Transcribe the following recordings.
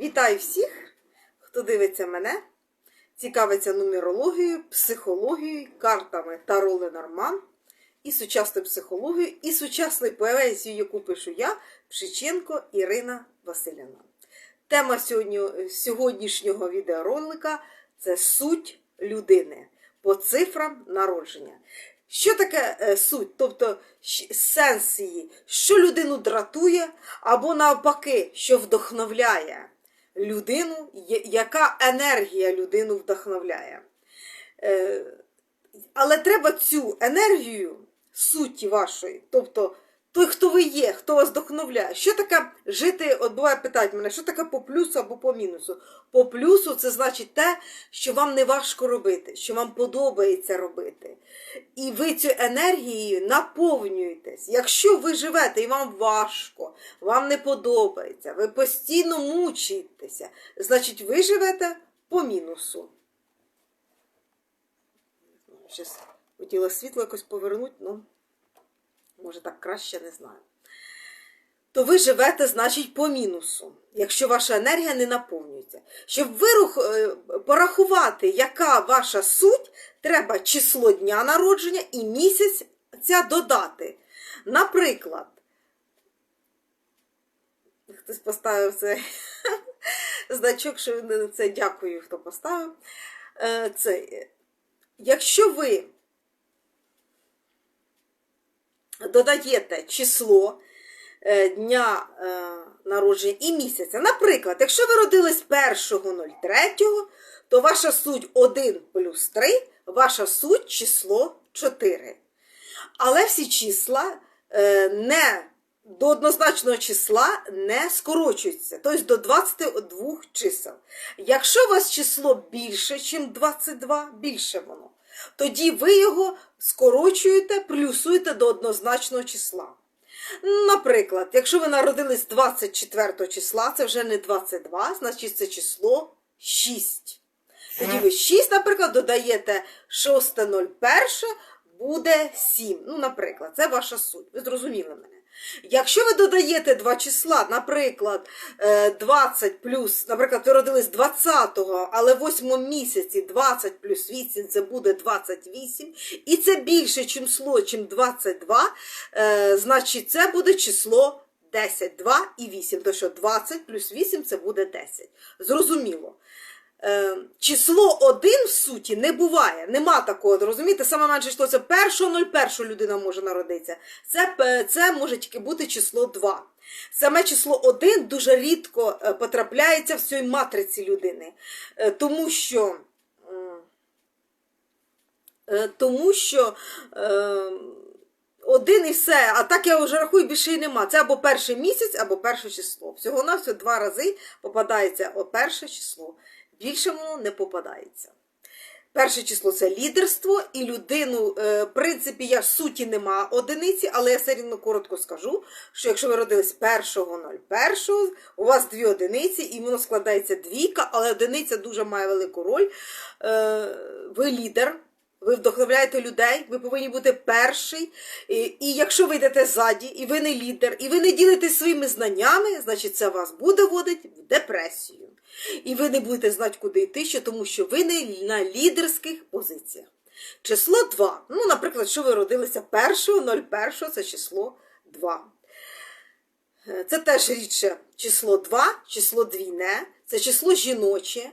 Вітаю всіх, хто дивиться мене, цікавиться нумерологією, психологією, картами Таро Ленорман, і сучасною психологією, і сучасною поезією, яку пишу я, Пшиченко Ірина Василівна. Тема сьогодні, сьогоднішнього відеоролика це суть людини по цифрам народження. Що таке е, суть? Тобто сенс її, що людину дратує, або навпаки, що вдохновляє людину, яка енергія людину вдохновляє. Е, Але треба цю енергію суті вашої, тобто той, хто ви є, хто вас вдохновляє. Що таке жити? От буває питають мене, що таке по плюсу або по мінусу? По плюсу це значить те, що вам не важко робити, що вам подобається робити. І ви цю енергією наповнюєтесь. Якщо ви живете і вам важко, вам не подобається, ви постійно мучаєтеся, значить ви живете по мінусу. Щас хотіла світло якось повернути, ну, може так краще не знаю. То ви живете, значить, по мінусу, якщо ваша енергія не наповнюється. Щоб вирух, е, порахувати, яка ваша суть, треба число дня народження і місяць ця додати. Наприклад, хтось поставив це значок, що він це дякую, хто поставив. Е, Це, якщо ви додаєте число е, дня е, народження і місяця. Наприклад, якщо ви родились 1.03, то ваша суть 1 плюс 3, ваша суть число 4. Але всі числа е, не до однозначного числа не скорочуються, тобто до 22 чисел. Якщо у вас число більше, ніж 22, більше воно, тоді ви його скорочуєте, плюсуєте до однозначного числа. Наприклад, якщо ви народились 24 числа, це вже не 22, значить це число 6. Тоді ви 6, наприклад, додаєте 6.01, буде 7. Ну, наприклад, це ваша суть. Ви зрозуміли мене. Якщо ви додаєте два числа, наприклад, е, 20 плюс, наприклад, ви родились 20-го, але в 8 місяці 20 плюс 8 це буде 28, і це більше число, чим 22, е, значить це буде число 10, 2 і 8, тому що 20 плюс 8 це буде 10. Зрозуміло. Е, число 1 в суті не буває. Нема такого, розумієте? Саме менше число це 1.01 людина може народитися. Це, це може тільки бути число 2. Саме число 1 дуже рідко е, потрапляється в цій матриці людини. Е, Тому що. Тому що один і все, а так я вже рахую, більше і нема. Це або перший місяць, або перше число. Всього на все два рази попадається перше число. Більше воно не попадається. Перше число це лідерство, і людину, е, в принципі, я суті нема одиниці, але я все рівно коротко скажу, що якщо ви родились 1.01, у вас дві одиниці, і воно складається двійка, але одиниця дуже має велику роль. Е, Ви лідер. Ви вдохновляєте людей, ви повинні бути перший. І, і якщо ви йдете ззаді, і ви не лідер, і ви не ділитесь своїми знаннями, значить це вас буде водити в депресію. І ви не будете знати, куди йти, ще тому що ви не на лідерських позиціях. Число 2. Ну, наприклад, що ви родилися 1.01, це число 2. Е, Це теж рідше число 2, число двійне, це число жіноче.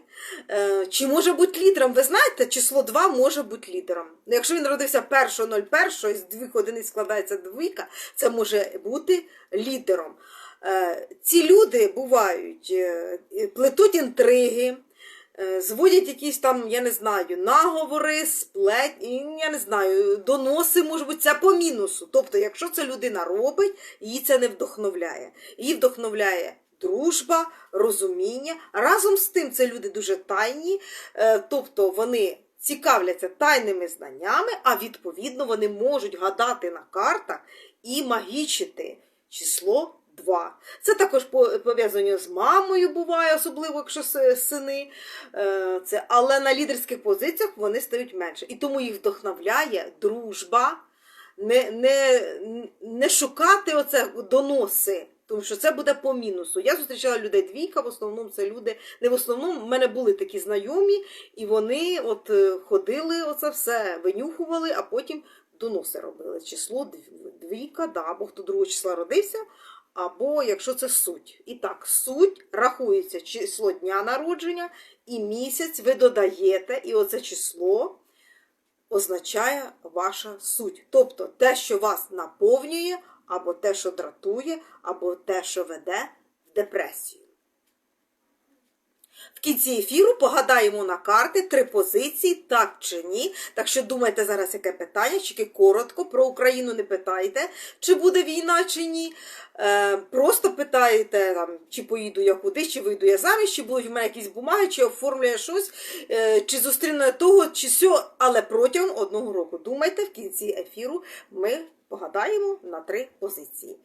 Е, Чи може бути лідером? Ви знаєте, число 2 може бути лідером. Ну, Якщо він родився 1.01, з двох одиниць складається двійка, це може бути лідером. Е, Ці люди бувають, е, плетуть інтриги, зводять якісь там, я не знаю, наговори, сплет, і, я не знаю, доноси, може бути, це по мінусу. Тобто, якщо це людина робить, її це не вдохновляє. Її вдохновляє дружба, розуміння. Разом з тим, це люди дуже тайні, е, тобто вони цікавляться тайними знаннями, а відповідно вони можуть гадати на картах і магічити число 2. Це також по- пов'язано з мамою буває, особливо якщо сини. Е, Це, але на лідерських позиціях вони стають менше. І тому їх вдохновляє дружба, не, не, не шукати оце доноси. Тому що це буде по мінусу. Я зустрічала людей двійка, в основному це люди. Не в основному, в мене були такі знайомі, і вони от е, ходили, оце все винюхували, а потім доноси робили. Число двійка, да, або хто другого числа родився, або якщо це суть. І так, суть рахується число дня народження і місяць ви додаєте, і оце число означає ваша суть. Тобто те, що вас наповнює, або те, що дратує, або те, що веде в депресію. В кінці ефіру погадаємо на карти три позиції, так чи ні. Так що думайте зараз, яке питання, тільки коротко про Україну не питайте, чи буде війна, чи ні. Е, просто питаєте, там, чи поїду я куди, чи вийду я заміж, чи будуть в мене якісь бумаги, чи оформлю я щось, е, чи зустріну я того, чи сьо, але протягом одного року. Думайте, в кінці ефіру ми погадаємо на три позиції.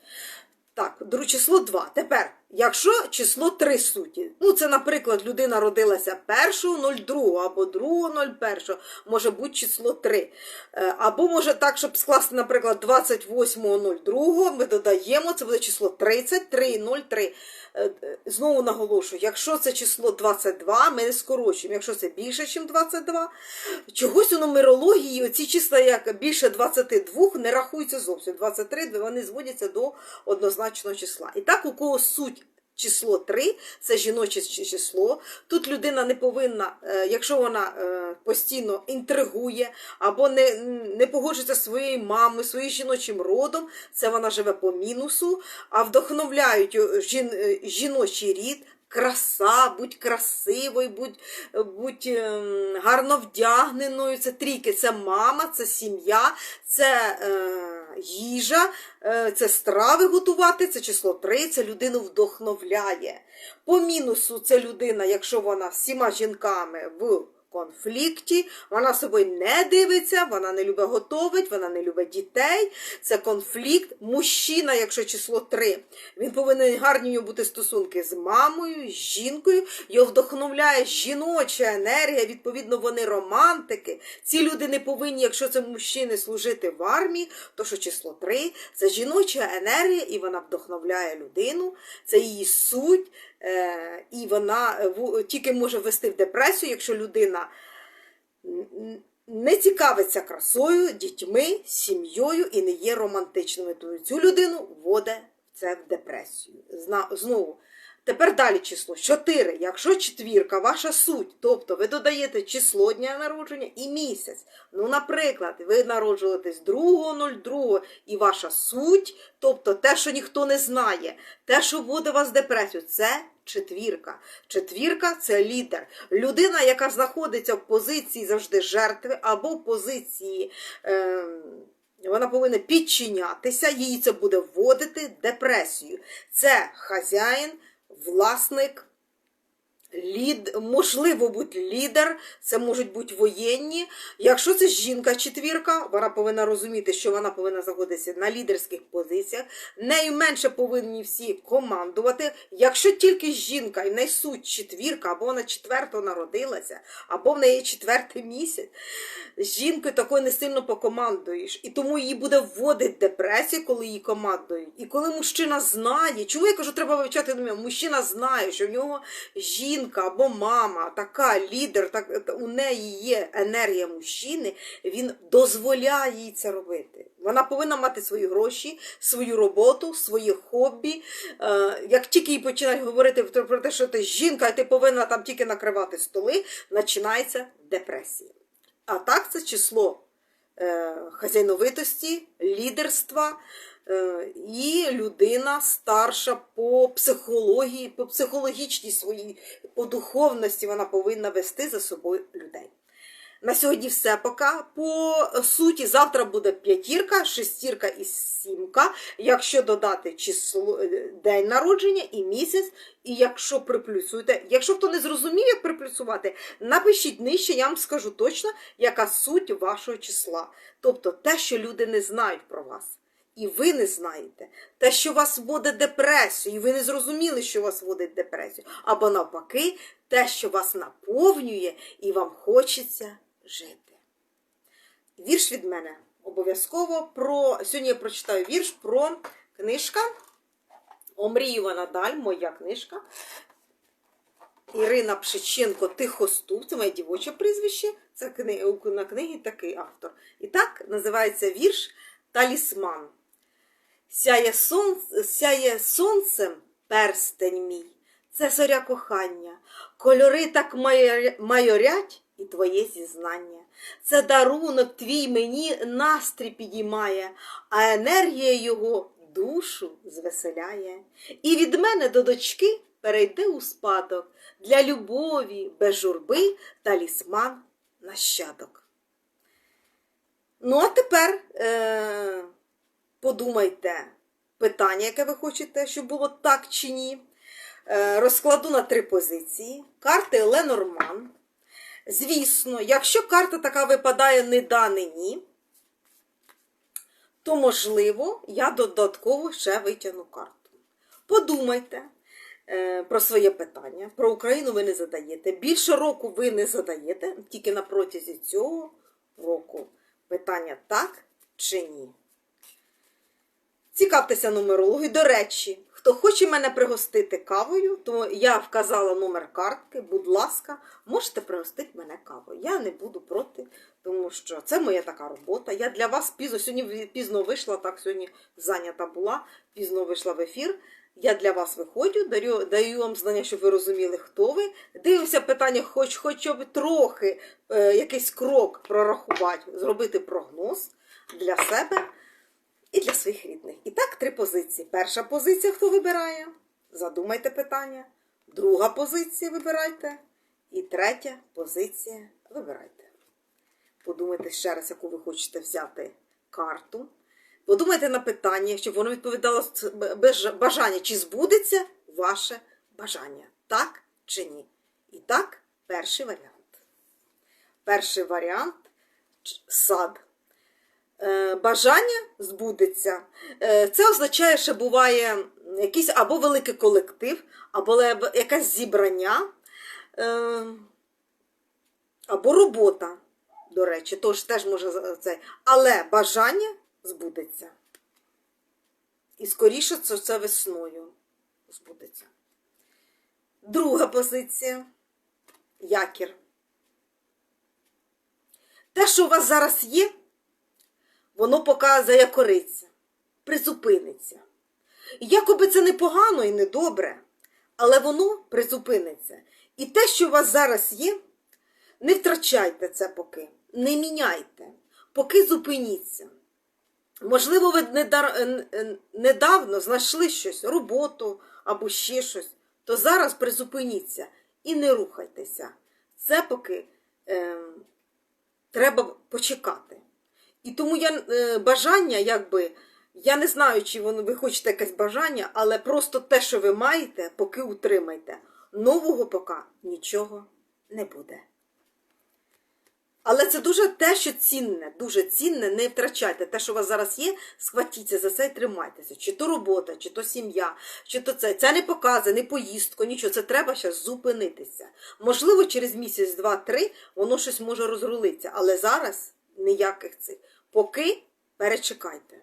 Так, число 2. Тепер, якщо число 3 суті, ну це, наприклад, людина родилася 1.02 або 2.01, може бути число 3. Е, Або може так, щоб скласти, наприклад, 28.02, ми додаємо, це буде число 33.03. Е, е, Знову наголошую, якщо це число 22, ми не скорочуємо. Якщо це більше, ніж 22, чогось у нумерології оці числа, як більше 22, не рахуються зовсім. 23 вони зводяться до однозначного числа. І так, у кого суть число 3, це жіноче число. Тут людина не повинна, е, якщо вона е, постійно інтригує або не, не погоджується своєю мамою, своїм жіночим родом, це вона живе по мінусу, а вдохновляють е, жін, жіночий рід. Краса, будь красивою, будь, будь ем, гарно вдягненою. Це трійки, це мама, це сім'я, це е, їжа, е, це страви готувати, це число 3, це людину вдохновляє. По мінусу це людина, якщо вона всіма жінками в конфлікті, вона собою не дивиться, вона не любить готовить, вона не любить дітей. Це конфлікт. Мужчина, якщо число 3, він повинен гарні бути стосунки з мамою, з жінкою. Його вдохновляє жіноча енергія, відповідно, вони романтики. Ці люди не повинні, якщо це мужчини, служити в армії, то що число 3 це жіноча енергія, і вона вдохновляє людину, це її суть. Е, і вона е, тільки може ввести в депресію, якщо людина не цікавиться красою, дітьми, сім'єю і не є романтичною. То цю людину вводить це в депресію. Знову. Тепер далі число 4. Якщо четвірка, ваша суть, тобто ви додаєте число дня народження і місяць. Ну, наприклад, ви народжуєтесь 2.02 і ваша суть, тобто те, що ніхто не знає, те, що вводить вас в депресію, це четвірка. Четвірка це лідер. Людина, яка знаходиться в позиції завжди жертви або в позиції. Е, вона повинна підчинятися, її це буде вводити депресію. Це хазяїн, власник, лід, можливо бути лідер, це можуть бути воєнні. Якщо це жінка четвірка, вона повинна розуміти, що вона повинна знаходитися на лідерських позиціях. Нею менше повинні всі командувати. Якщо тільки жінка і в неї суть четвірка, або вона четверто народилася, або в неї четвертий місяць, жінкою такою не сильно покомандуєш. І тому її буде вводити депресію, коли її командують. І коли мужчина знає, чому я кажу, треба вивчати мужчина знає, що в нього жінка або мама, така лідер, так, у неї є енергія мужчини, він дозволяє їй це робити. Вона повинна мати свої гроші, свою роботу, своє хобі. Е, як тільки їй починають говорити про те, що ти жінка, і ти повинна там тільки накривати столи, починається депресія. А так це число е, хазяйновитості, лідерства. Е, І людина старша по психології, по психологічній своїй, по духовності вона повинна вести за собою людей. На сьогодні все пока. По суті, завтра буде п'ятірка, шестірка і сімка. Якщо додати число е, день народження і місяць, і якщо приплюсуєте, якщо хто не зрозумів, як приплюсувати, напишіть нижче, я вам скажу точно, яка суть вашого числа. Тобто те, що люди не знають про вас. І ви не знаєте те, що вас вводить депресію, і ви не зрозуміли, що вас вводить депресію. Або навпаки, те, що вас наповнює, і вам хочеться жити. Вірш від мене обов'язково про. Сьогодні я прочитаю вірш про книжка Омріювана даль, моя книжка. Ірина Пшиченко Тихоступ, це моє дівоче прізвище. Це на книгі такий автор. І так називається вірш Талісман. Сяє, сон... Сяє сонцем перстень мій. Це зоря кохання. Кольори так майорять і твоє зізнання. Це дарунок твій мені настрій підіймає, а енергія його душу звеселяє. І від мене до дочки перейде у спадок для любові без журби талісман нащадок. Ну, а тепер е- подумайте питання, яке ви хочете, щоб було так чи ні. Е, розкладу на три позиції. Карти Ленорман. Звісно, якщо карта така випадає не да, не ні, то, можливо, я додатково ще витягну карту. Подумайте е, про своє питання. Про Україну ви не задаєте. Більше року ви не задаєте, тільки на протязі цього року. Питання так чи ні. Цікавтеся нумерологію. До речі, хто хоче мене пригостити кавою, то я вказала номер картки. Будь ласка, можете пригостити мене кавою. Я не буду проти, тому що це моя така робота. Я для вас пізно сьогодні пізно вийшла, так сьогодні зайнята була, пізно вийшла в ефір. Я для вас виходжу, даю, даю вам знання, щоб ви розуміли, хто ви. Дивимося питання, хоч хоча б трохи е, якийсь крок прорахувати, зробити прогноз для себе і для своїх рідних. І так, три позиції. Перша позиція, хто вибирає? Задумайте питання. Друга позиція вибирайте. І третя позиція вибирайте. Подумайте ще раз, яку ви хочете взяти карту. Подумайте на питання, щоб воно відповідало бажання, чи збудеться ваше бажання. Так чи ні? І так, перший варіант. Перший варіант сад. Е, Бажання збудеться. Е, Це означає, що буває якийсь або великий колектив, або якесь зібрання, е, або робота, до речі, тож теж може це. Але бажання збудеться. І скоріше це, це весною збудеться. Друга позиція якір. Те, що у вас зараз є, воно показує кориця, призупиниться. Якоби це не погано і не добре, але воно призупиниться. І те, що у вас зараз є, не втрачайте це поки, не міняйте, поки зупиніться. Можливо, ви недавно знайшли щось, роботу або ще щось, то зараз призупиніться і не рухайтеся. Це поки е, треба почекати. І тому я е, бажання, якби, я не знаю, чи воно, ви хочете якесь бажання, але просто те, що ви маєте, поки утримайте. Нового поки нічого не буде. Але це дуже те, що цінне, дуже цінне, не втрачайте. Те, що у вас зараз є, схватіться за це і тримайтеся. Чи то робота, чи то сім'я, чи то це. Це не покази, не поїздку, нічого. Це треба зараз зупинитися. Можливо, через місяць, два, три воно щось може розрулитися, але зараз ніяких цих. Поки перечекайте.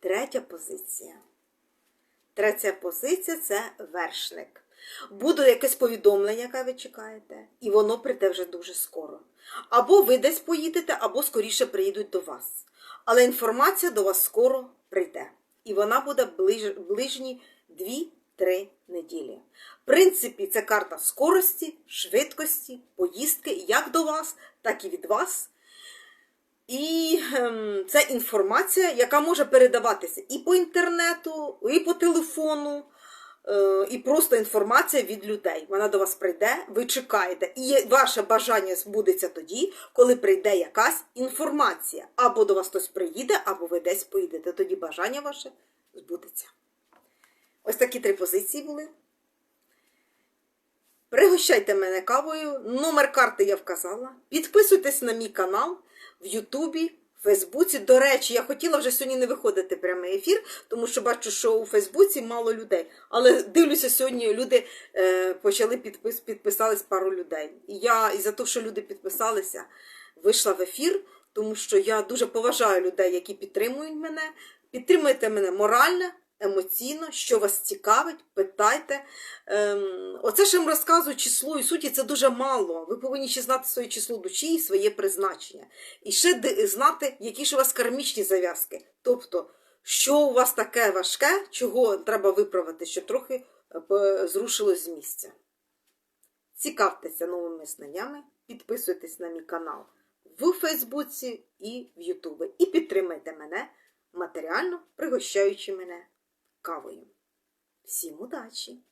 Третя позиція. Третя позиція це вершник. Буде якесь повідомлення, яке ви чекаєте, і воно прийде вже дуже скоро. Або ви десь поїдете, або скоріше приїдуть до вас. Але інформація до вас скоро прийде. І вона буде ближ, ближні 2-3 неділі. В принципі, це карта скорості, швидкості, поїздки як до вас, так і від вас. І ем, це інформація, яка може передаватися і по інтернету, і по телефону, е, і просто інформація від людей. Вона до вас прийде, ви чекаєте. І ваше бажання збудеться тоді, коли прийде якась інформація. Або до вас хтось приїде, або ви десь поїдете. Тоді бажання ваше збудеться. Ось такі три позиції були. Пригощайте мене кавою. Номер карти я вказала. Підписуйтесь на мій канал в Ютубі, в Фейсбуці. До речі, я хотіла вже сьогодні не виходити прямий ефір, тому що бачу, що у Фейсбуці мало людей. Але дивлюся, сьогодні люди е, почали підпис, підписались пару людей. І я із-за того, що люди підписалися, вийшла в ефір, тому що я дуже поважаю людей, які підтримують мене. Підтримуйте мене морально, емоційно, що вас цікавить, питайте. Ем, оце ж я вам розказую число і суті, це дуже мало. Ви повинні ще знати своє число душі і своє призначення. І ще знати, які ж у вас кармічні зав'язки. Тобто, що у вас таке важке, чого треба виправити, щоб трохи е, зрушилось з місця. Цікавтеся новими знаннями, підписуйтесь на мій канал в Фейсбуці і в Ютубі. І підтримайте мене матеріально, пригощаючи мене кавою. Всім удачі!